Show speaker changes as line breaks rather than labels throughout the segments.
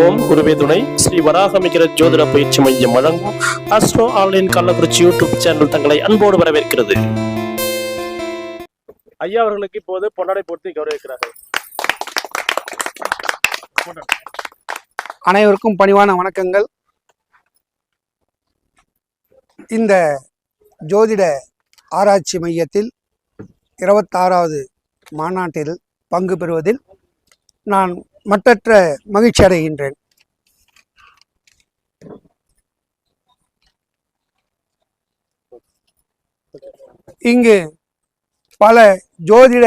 ஓம் குருவே துணை. ஸ்ரீ வராகமிகர ஜோதிட பயிற்சி மையம் வழங்கும் astro online Kallakurichi YouTube channel தங்களை அன்போடு வரவேற்கிறது. ஐயா அவர்களுக்கு இப்போது பொன்னாடை போர்த்தி கௌரவிக்கிறார்கள்.
அனைவருக்கும் பணிவான வணக்கங்கள். இந்த ஜோதிட ஆராய்ச்சி மையத்தில் இருபத்தாறாவது மாநாட்டில் பங்கு பெறுவதில் நான் மட்டற்ற மகிழ்ச்சி அடைகின்றேன். இங்கு பல ஜோதிட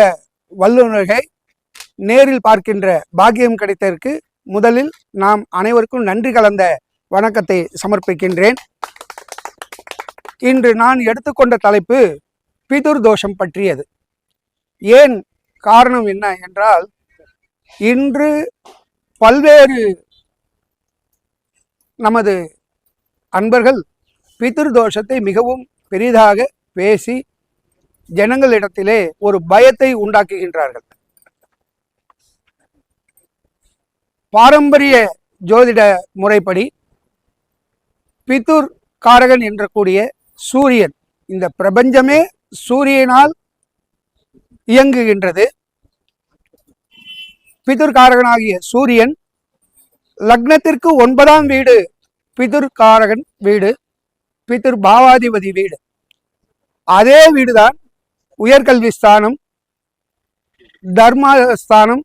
வல்லுநர்களை நேரில் பார்க்கின்ற பாக்கியம் கிடைத்ததற்கு முதலில் நாம் அனைவருக்கும் நன்றி கலந்த வணக்கத்தை சமர்ப்பிக்கின்றேன். இன்று நான் எடுத்துக்கொண்ட தலைப்பு பிதுர் தோஷம் பற்றியது. ஏன் காரணம் என்ன என்றால் இன்று பல்வேறு நமது அன்பர்கள் பிதுர் தோஷத்தை மிகவும் பெரிதாக பேசி ஜனங்களிடத்திலே ஒரு பயத்தை உண்டாக்குகின்றார்கள். பாரம்பரிய ஜோதிட முறைப்படி பிதுர் காரகன் என்ற கூடிய சூரியன் இந்த பிரபஞ்சமே சூரியனால் இயங்குகின்றது. பிதுர்காரகனாகிய சூரியன் லக்னத்திற்கு ஒன்பதாம் வீடு பிதுர்காரகன் வீடு பிதுர் பாவாதிபதி வீடு. அதே வீடுதான் உயர்கல்வி ஸ்தானம் தர்மஸ்தானம்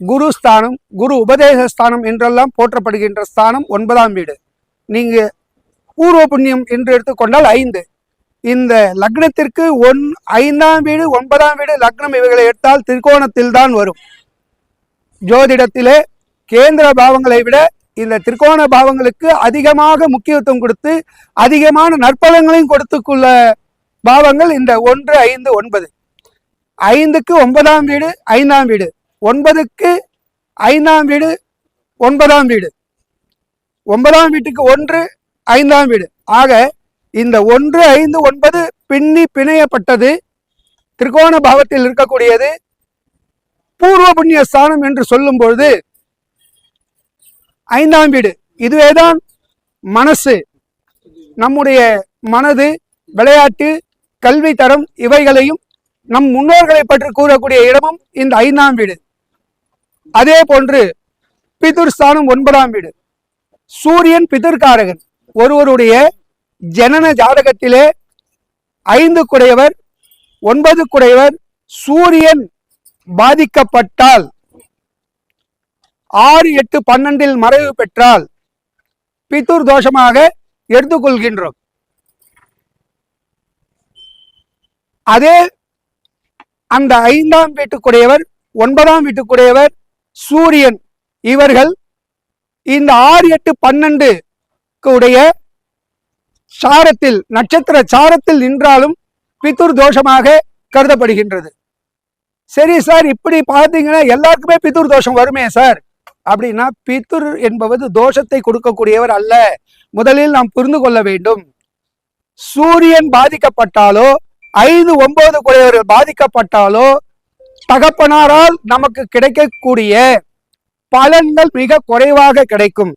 குரு ஸ்தானம் குரு உபதேச ஸ்தானம் என்றெல்லாம் போற்றப்படுகின்ற ஸ்தானம் ஒன்பதாம் வீடு. நீங்க பூர்வ புண்ணியம் என்று எடுத்துக்கொண்டால் ஐந்து. இந்த லக்னத்திற்கு ஒன் ஐந்தாம் வீடு ஒன்பதாம் வீடு லக்னம் இவைகளை எடுத்தால் திரிகோணத்தில் தான் வரும். ஜோதிடத்திலே கேந்திர பாவங்களை விட இந்த திரிகோண பாவங்களுக்கு அதிகமாக முக்கியத்துவம் கொடுத்து அதிகமான நற்பலங்களையும் கொடுத்துக்குள்ள பாவங்கள் இந்த ஒன்று ஐந்து ஒன்பது. ஐந்துக்கு ஒன்பதாம் வீடு ஐந்தாம் வீடு. ஒன்பதுக்கு ஐந்தாம் வீடு ஒன்பதாம் வீடு. ஒன்பதாம் வீட்டுக்கு ஒன்று ஐந்தாம் வீடு. ஆக இந்த ஒன்று ஐந்து ஒன்பது பின்னி பிணையப்பட்டது திரிகோண பாவத்தில் இருக்கக்கூடியது பூர்வ புண்ணிய ஸ்தானம் என்று சொல்லும் பொழுது ஐந்தாம் வீடு. இதுவேதான் மனசு. நம்முடைய மனது விளையாட்டு கல்வி தரம் இவைகளையும் நம் முன்னோர்களை பற்றி கூறக்கூடிய இடமும் இந்த ஐந்தாம் வீடு. அதே போன்று பிதுர் ஸ்தானம் ஒன்பதாம் வீடு. சூரியன் பிதர்காரகன். ஒருவருடைய ஜனன ஜாதகத்திலே ஐந்து குடையவர் ஒன்பது குடையவர் சூரியன் பாதிக்கப்பட்டால் ஆறு எட்டு பன்னெண்டில் மறைவு பெற்றால் பித்துர் தோஷமாக எடுத்துக்கொள்கின்றோம். அதே அந்த ஐந்தாம் வீட்டுக்குடையவர் ஒன்பதாம் வீட்டுக்குடையவர் சூரியன் இவர்கள் இந்த ஆறு எட்டு பன்னெண்டு உடைய சாரத்தில் நட்சத்திர சாரத்தில் நின்றாலும் பித்துர் தோஷமாக கருதப்படுகின்றது. சரி சார் இப்படி பார்த்தீங்கன்னா எல்லாருக்குமே பித்துர் தோஷம் வருமே சார்? அப்படின்னா பித்துர் என்பவது தோஷத்தை கொடுக்கக்கூடியவர் அல்ல. முதலில் நாம் புரிந்து கொள்ள வேண்டும். சூரியன் பாதிக்கப்பட்டாலோ ஐந்து ஒன்பது குறையவர்கள் பாதிக்கப்பட்டாலோ தகப்பனாரால் நமக்கு கிடைக்கக்கூடிய பலன்கள் மிக குறைவாக கிடைக்கும்.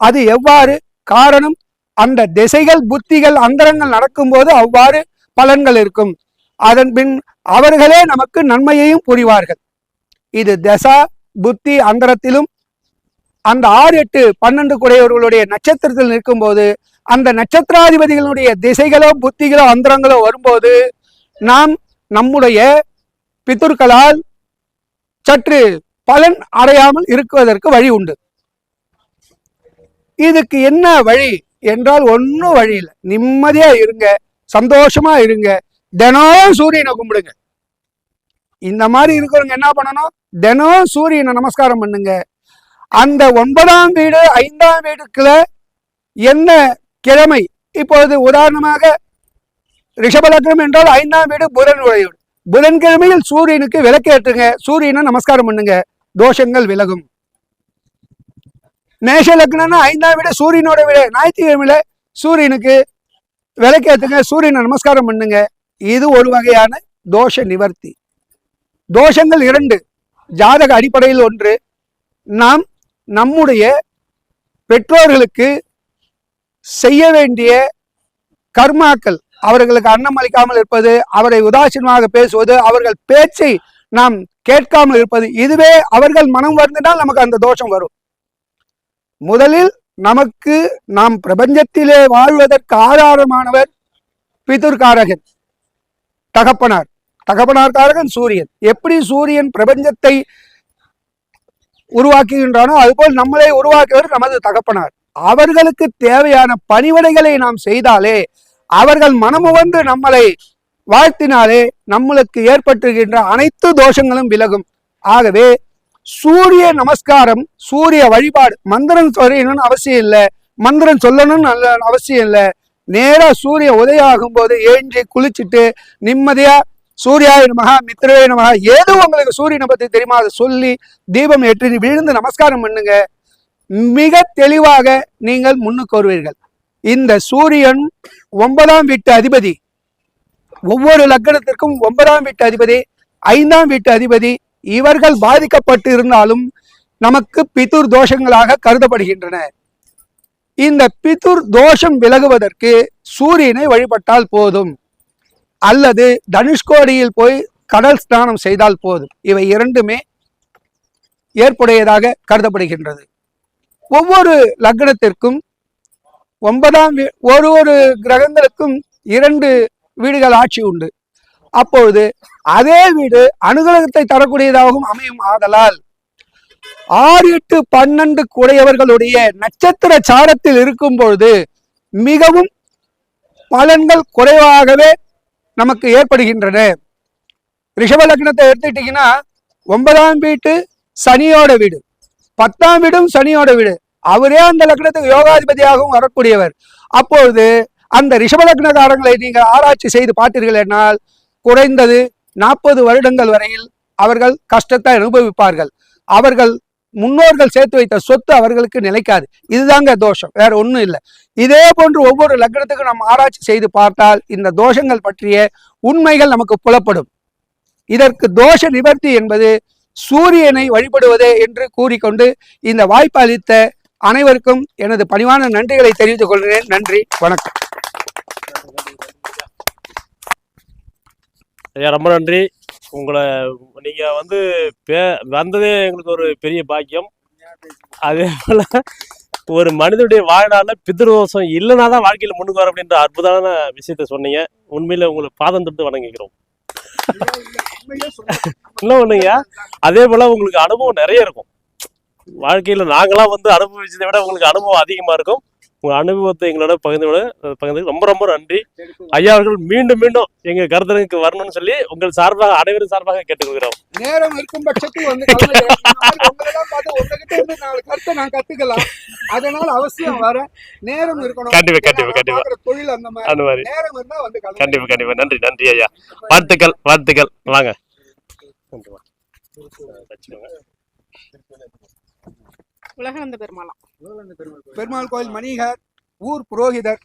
அது எவ்வாறு? காரணம் அந்த திசைகள் புத்திகள் அந்தரங்கள் நடக்கும்போது அவ்வாறு பலன்கள் இருக்கும். அதன் பின் அவர்களே நமக்கு நன்மையையும் புரிவார்கள். இது தசா புத்தி அந்தரத்திலும் அந்த ஆறு எட்டு பன்னெண்டு குடையவர்களுடைய நட்சத்திரத்தில் நிற்கும் போது அந்த நட்சத்திராதிபதிகளுடைய திசைகளோ புத்திகளோ அந்தரங்களோ வரும்போது நாம் நம்முடைய பித்துர்களால் சற்று பலன் அடையாமல் இருக்குவதற்கு வழி உண்டு. இதுக்கு என்ன வழி? என்றால் ஒன்றும் வழி இல்லை. நிம்மதியா இருங்க சந்தோஷமா இருங்க தினம் சூரியனை கும்பிடுங்க. இந்த மாதிரி இருக்கிறவங்க என்ன பண்ணணும்? தினம் சூரியனை நமஸ்காரம் பண்ணுங்க. அந்த ஒன்பதாம் வீடு ஐந்தாம் வீடுக்குள்ள என்ன கிழமை? இப்பொழுது உதாரணமாக ரிஷபலக்னம் என்றால் ஐந்தாம் வீடு புதன் உடையவர். புதன்கிழமையில் சூரியனுக்கு விளக்கேற்றுங்க சூரியனை நமஸ்காரம் பண்ணுங்க. தோஷங்கள் விலகும். மேஷ லக்னம்னா ஐந்தாம் வீடு சூரியனோட விட. ஞாயிற்றுக்கிழமையில சூரியனுக்கு விளக்கேற்றுங்க சூரியனை நமஸ்காரம் பண்ணுங்க. இது ஒரு வகையான தோஷ நிவர்த்தி. தோஷங்கள் இரண்டு. ஜாதக அடிப்படையில் ஒன்று. நாம் நம்முடைய பெற்றோர்களுக்கு செய்ய வேண்டிய கர்மாக்கள் அவர்களுக்கு அன்னம் அளிக்காமல் இருப்பது அவரை உதாசீனமாக பேசுவது அவர்கள் பேச்சை நாம் கேட்காமல் இருப்பது இதுவே அவர்கள் மனம் வருந்தினால் நமக்கு அந்த தோஷம் வரும். முதலில் நமக்கு நாம் பிரபஞ்சத்திலே வாழ்வதற்கு ஆதாரமானவர் பிதுர்காரகன். தகப்பனார். தகப்பனார் காரகன் சூரியன். எப்படி சூரியன் பிரபஞ்சத்தை உருவாக்குகின்றானோ அதுபோல் நம்மளை உருவாக்கியவர் நமது தகப்பனார். அவர்களுக்கு தேவையான பணிவடைகளை நாம் செய்தாலே அவர்கள் மனமுவந்து நம்மளை வாழ்த்தினாலே நம்மளுக்கு ஏற்பட்டுகின்ற அனைத்து தோஷங்களும் விலகும். ஆகவே சூரிய நமஸ்காரம் சூரிய வழிபாடு மந்திரம் சொல்லணும்னு அவசியம் இல்லை. மந்திரம் சொல்லணும்னு நல்ல அவசியம் இல்லை. நேராக சூரிய உதயம் ஆகும்போது ஏஞ்சி குளிச்சுட்டு நிம்மதியா சூர்யாய நமகா மித்ரவே நமகா ஏதோ உங்களுக்கு சூரியனை பத்தி தெரியுமா? அதை சொல்லி தீபம் ஏற்றி விழுந்து நமஸ்காரம் பண்ணுங்க. மிக தெளிவாக நீங்கள் முன்னுக்கு வருவீர்கள். இந்த சூரியன் ஒன்பதாம் வீட்டு அதிபதி. ஒவ்வொரு லக்னத்திற்கும் ஒன்பதாம் வீட்டு அதிபதி ஐந்தாம் வீட்டு அதிபதி இவர்கள் பாதிக்கப்பட்டு இருந்தாலும் நமக்கு பிதுர் தோஷங்களாக கருதப்படுகின்றன. இந்த பிதுர் தோஷம் விலகுவதற்கு சூரியனை வழிபட்டால் போதும். அல்லது தனுஷ்கோடியில் போய் கடல் ஸ்நானம் செய்தால் போதும். இவை இரண்டுமே ஏற்புடையதாக கருதப்படுகின்றது. ஒவ்வொரு லக்னத்திற்கும் ஒன்பதாம் வீ- ஒரு ஒரு கிரகங்களுக்கும் இரண்டு வீடுகள் ஆட்சி உண்டு. அப்பொழுது அதே வீடு அனுகிரகத்தை தரக்கூடியதாகவும் அமையும் ஆதலால் ஆறு எட்டு பன்னெண்டு குடையவர்களுடைய நட்சத்திர சாரத்தில் இருக்கும் பொழுது மிகவும் பலன்கள் குறைவாகவே நமக்கு ஏற்படுகின்றன. ரிஷப லக்னத்தை எடுத்துக்கிட்டீங்கன்னா ஒன்பதாம் வீட்டு சனியோட வீடு. பத்தாம் வீடும் சனியோட வீடு. அவரே அந்த லக்னத்துக்கு யோகாதிபதியாகவும் வரக்கூடியவர். அப்பொழுது அந்த ரிஷப லக்னக்காரங்களை நீங்கள் ஆராய்ச்சி செய்து பார்த்தீர்கள் என்னால் குறைந்தது நாற்பது வருடங்கள் வரையில் அவர்கள் கஷ்டத்தை அனுபவிப்பார்கள். அவர்கள் முன்னோர்கள் சேர்த்து வைத்த சொத்து அவர்களுக்கு நிலைக்காது. இதுதாங்க தோஷம். வேற ஒன்றும் இல்லை. இதே போன்று ஒவ்வொரு லக்னத்துக்கும் நாம் ஆராய்ச்சி செய்து பார்த்தால் இந்த தோஷங்கள் பற்றிய உண்மைகள் நமக்கு புலப்படும். இதற்கு தோஷ நிவர்த்தி என்பது சூரியனை வழிபடுவதே என்று கூறிக்கொண்டு இந்த வாய்ப்பு அளித்த அனைவருக்கும் எனது பணிவான நன்றிகளை தெரிவித்துக் கொள்கிறேன். நன்றி. வணக்கம்.
ஐயா ரொம்ப நன்றி. உங்களை நீங்க வந்து பே வந்ததே எங்களுக்கு ஒரு பெரிய பாக்கியம். அதே போல ஒரு மனிதனுடைய வாழ்நாள்ல பிதிர்தோஷம் இல்லைனா தான் வாழ்க்கையில முன்னுக்கு வர அப்படின்ற அற்புதமான விஷயத்த சொன்னீங்க. உண்மையில உங்களை பாதம் தொட்டு வணங்கிக்கிறோம். இன்னும் ஒண்ணுங்க அதே போல உங்களுக்கு அனுபவம் நிறைய இருக்கும். வாழ்க்கையில நாங்களாம் வந்து அனுபவிச்சதை விட உங்களுக்கு அனுபவம் அதிகமா இருக்கும். உங்க அனுபவத்தை எங்களோட பகிர்ந்து விட பகிர்ந்து ரொம்ப ரொம்ப நன்றி. ஐயா அவர்கள் மீண்டும் மீண்டும் எங்க கருத்தரங்குக்கு வரணும்னு சொல்லி உங்கள் சார்பாக அனைவரும் சார்பாக கேட்டுக்கொள்கிறோம்.
நேரம் இருக்கும் பட்சத்தில் வந்து கருத்தை நான் கத்துக்கலாம். அதனால அவசியம் வர நேரம் இருக்கணும்.
கண்டிப்பா, கண்டிப்பா, கண்டிப்பா.
தொழில் அந்த மாதிரி.
அந்த மாதிரி.
நேரம் இருந்தா வந்து
கண்டிப்பா கண்டிப்பா. நன்றி நன்றி ஐயா. வாழ்த்துக்கள் வாழ்த்துக்கள். வாங்க.
உலகளந்த பெருமாளாம்
பெருமாள் கோயில் மணிகர் ஊர் புரோகிதர்.